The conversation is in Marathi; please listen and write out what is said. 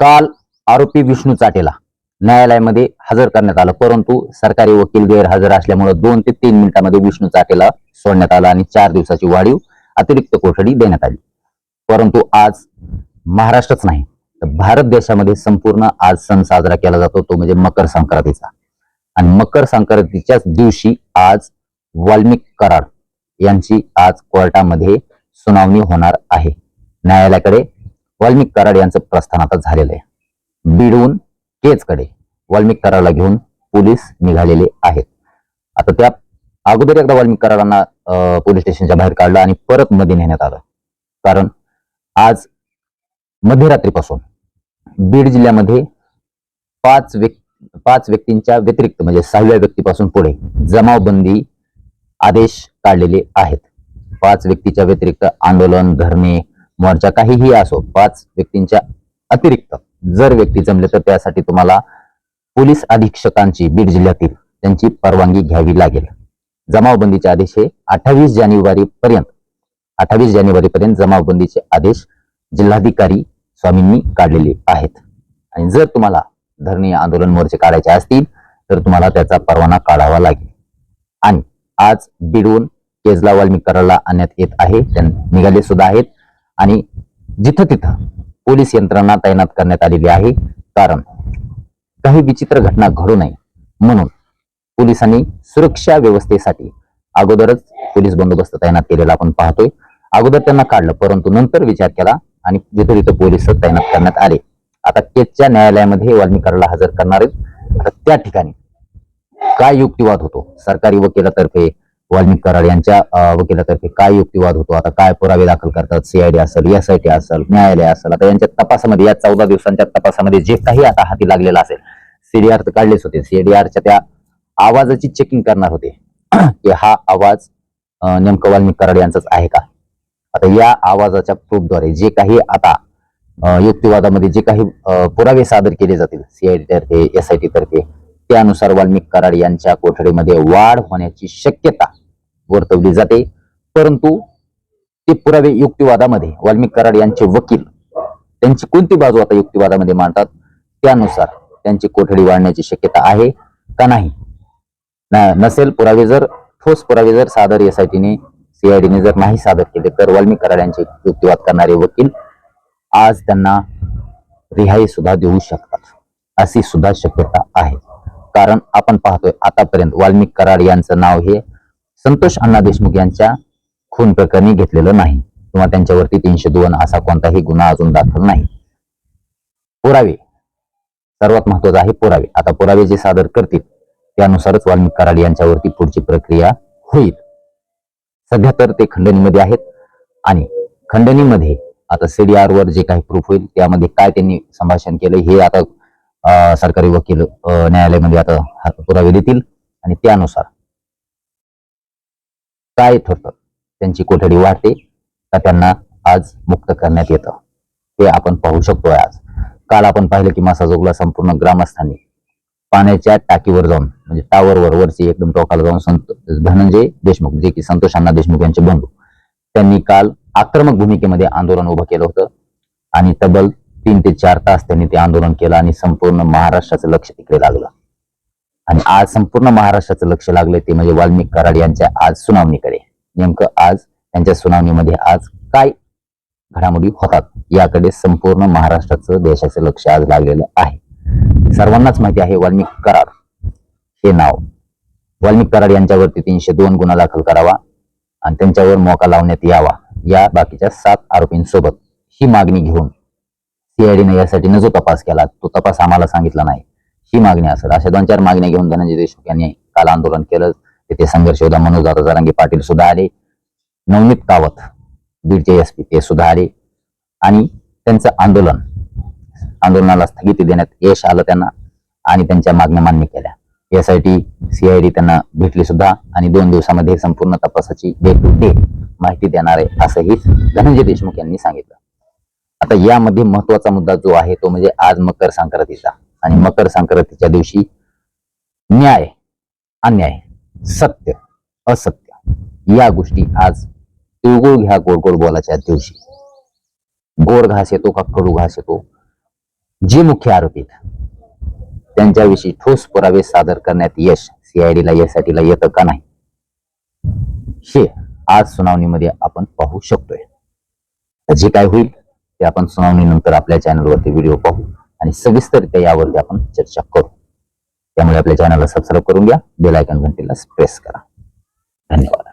काल आरोपी विष्णू चाटेला. न्यायालयामध्ये हजर करण्यात आलं. परंतु सरकारी वकील गैरहजर असल्यामुळे दोन ते तीन मिनिटांमध्ये विष्णू चाटेला सोडण्यात आलं आणि चार दिवसाची वाढीव अतिरिक्त कोठडी देण्यात आली. परंतु आज महाराष्ट्रच नाही तर भारत देशामध्ये संपूर्ण आज सण साजरा केला जातो. तो म्हणजे मकर संक्रांतीचा. आणि मकर संक्रांतीच्याच दिवशी आज वाल्मिक करार यांची आज कोर्टामध्ये सुनावणी होणार आहे. न्यायालयाकडे वाल्मिक कराड यांचं प्रस्थान आता झालेलं आहे. बीडहून केजकडे वाल्मिक कराडला घेऊन पोलीस निघालेले आहेत. आता त्या अगोदर एकदा वाल्मिक कराडांना पोलीस स्टेशनच्या बाहेर काढलं आणि परत मध्ये नेण्यात आलं. कारण आज मध्यरात्रीपासून बीड जिल्ह्यामध्ये पाच व्यक्ती पाच व्यक्तींच्या व्यतिरिक्त म्हणजे सहाव्या व्यक्तीपासून पुढे जमावबंदी आदेश काढलेले आहेत. पाच व्यक्तीच्या व्यतिरिक्त आंदोलन धरणे मोर्चा काहीही असो पाच व्यक्तींच्या अतिरिक्त जर व्यक्ती जमले तर त्यासाठी तुम्हाला पोलीस अधीक्षकांची बीड जिल्ह्यातील त्यांची परवानगी घ्यावी लागेल. जमावबंदीचे आदेश हे अठ्ठावीस जानेवारी पर्यंत अठ्ठावीस जानेवारी पर्यंत जमावबंदीचे आदेश जिल्हाधिकारी स्वामींनी काढलेले आहेत. आणि जर तुम्हाला धरणीय आंदोलन मोर्चे काढायचे असतील तर तुम्हाला त्याचा परवाना काढावा लागेल. आणि आज बीडहून केजला वाल्मिक आणण्यात येत आहे निघाले सुद्धा आहेत. आणि जिथं तिथं पोलीस यंत्रणा तैनात करण्यात आलेली आहे. कारण काही विचित्र घटना घडू नये म्हणून पोलिसांनी सुरक्षा व्यवस्थेसाठी अगोदरच पोलीस बंदोबस्त तैनात केलेला आपण पाहतोय. अगोदर त्यांना काढलं परंतु नंतर विचार केला आणि जिथे तिथं पोलीस तैनात करण्यात आले. आता केजच्या न्यायालयामध्ये वाल्मिक हजर करणार आहेत आता त्या ठिकाणी काय युक्तिवाद होतो? सरकारी वकिलातर्फे वाल्मिक कराड यांच्या वकिलातर्फे काय युक्तिवाद होतो? आता काय पुरावे दाखल करतात? सीआयडी असेल एसआयटी असेल न्यायालय असेल आता यांच्या तपासामध्ये या चौदा दिवसांच्या तपासामध्ये जे काही आता हाती लागलेलं असेल सीडीआर तर काढलेच होते. सीडीआरच्या त्या आवाजाची चेकिंग करणार होते. की हा आवाज नेमकं वाल्मिक कराड यांचाच आहे का? आता या आवाजाच्या प्रूफद्वारे जे काही आता युक्तिवादामध्ये जे काही पुरावे सादर केले जातील सीआयडी तर्फे एसआयटी तर्फे त्यानुसार वाल्मिक कराड यांच्या कोठडीमध्ये वाढ होण्याची शक्यता वर्तवली जाते. परंतु ते पुरावे युक्तिवादामध्ये वाल्मिक कराड यांचे वकील त्यांची कोणती बाजू आता युक्तिवादामध्ये मांडतात? त्यानुसार त्यांची कोठडी वाढण्याची शक्यता आहे का नाही? नसेल पुरावे जर ठोस पुरावे जर सादर एसआयटीने सीआयडीने जर नाही सादर केले तर वाल्मिक कराड यांचे युक्तिवाद करणारे वकील आज त्यांना रिहाई सुद्धा देऊ शकतात अशी सुद्धा शक्यता आहे. कारण आपण पाहतोय आतापर्यंत वाल्मिक कराड यांचं नाव हे संतोष अण्णा देशमुख यांच्या खून प्रकरणी घेतलेलं नाही. किंवा त्यांच्यावरती तीनशे दोन असा कोणताही गुन्हा अजून दाखल नाही. पुरावे. सर्वात महत्त्वाचा आहे पुरावे. आता पुरावे जे सादर करतील त्यानुसारच वाल्मिक कराड यांच्यावरती पुढची प्रक्रिया होईल. सध्या तर ते खंडणीमध्ये आहेत. आणि खंडणीमध्ये आता सीडीआर वर जे काही प्रूफ होईल त्यामध्ये काय त्यांनी संभाषण केलं हे आता अं, सरकारी वकील न्यायालयामध्ये आता पुरावे देतील. आणि त्यानुसार काय ठरतं त्यांची कोठडी वाढते का त्यांना आज मुक्त करण्यात येतं? हे आपण पाहू शकतोय आज. काल आपण पाहिलं की मासाजोगला संपूर्ण ग्रामस्थांनी पाण्याच्या टाकीवर जाऊन म्हणजे टावरवर वरची एकदम टोकाला जाऊन संत धनंजय देशमुख जे की संतोष अण्णा देशमुख यांचे बंधू त्यांनी काल आक्रमक भूमिकेमध्ये आंदोलन उभं केलं होतं आणि तब्बल तीन ते चार तास त्यांनी ते आंदोलन केलं आणि संपूर्ण महाराष्ट्राचं लक्ष तिकडे लागलं. आणि आज संपूर्ण महाराष्ट्राचं लक्ष लागले ते म्हणजे वाल्मिक कराड यांच्या आज सुनावणीकडे. नेमकं आज त्यांच्या सुनावणीमध्ये आज काय घडामोडी होतात याकडे संपूर्ण महाराष्ट्राचं देशाचं लक्ष आज लागलेलं आहे. सर्वांनाच माहिती आहे वाल्मिक कराड हे नाव. वाल्मिक कराड यांच्यावरती तीनशे दोन गुन्हा दाखल करावा आणि त्यांच्यावर मोका लावण्यात यावा या बाकीच्या सात आरोपींसोबत ही मागणी घेऊन सीआयडीने यासाठी न जो तपास केला. तो तपास आम्हाला सांगितला नाही. ही मागणी असेल अशा दोन चार मागण्या घेऊन धनंजय देशमुख यांनी काल आंदोलन केलं. तिथे संघर्ष होता. मनोज दादा जरांगे पाटील सुद्धा आले. नवनीत कावत बीडचे एस पी ते सुद्धा आले. आणि त्यांचं आंदोलन आंदोलनाला स्थगिती देण्यात यश आलं त्यांना आणि त्यांच्या मागण्या मान्य केल्या. यासाठी सीआयडी त्यांना भेटली सुद्धा आणि दोन दिवसामध्ये संपूर्ण तपासाची डे टू डे माहिती देणार आहे असंही धनंजय देशमुख यांनी सांगितलं. आता यामध्ये महत्त्वाचा मुद्दा जो आहे तो म्हणजे आज मकर संक्रांतीचा. आणि मकर संक्रांतीच्या दिवशी न्याय अन्याय सत्य असत्य या गोष्टी आज तिळगुळ घ्या गोड गोड बोलाच्या दिवशी. गोड घास येतो का कडू घास येतो? जे मुख्य आरोपी त्यांच्याविषयी ठोस पुरावे सादर करण्यात यश सीआयडीला यासाठीला येतं का नाही? हे आज सुनावणीमध्ये आपण पाहू शकतोय. जे काय होईल ते आपण सुनावणीनंतर आपल्या चॅनलवरती व्हिडिओ पाहू. आणि सविस्तररित्या यावरती आपण चर्चा करू. त्यामुळे आपल्या चॅनलला सबस्क्राईब करून घ्या बेल आयकॉन घंटीला प्रेस करा. धन्यवाद.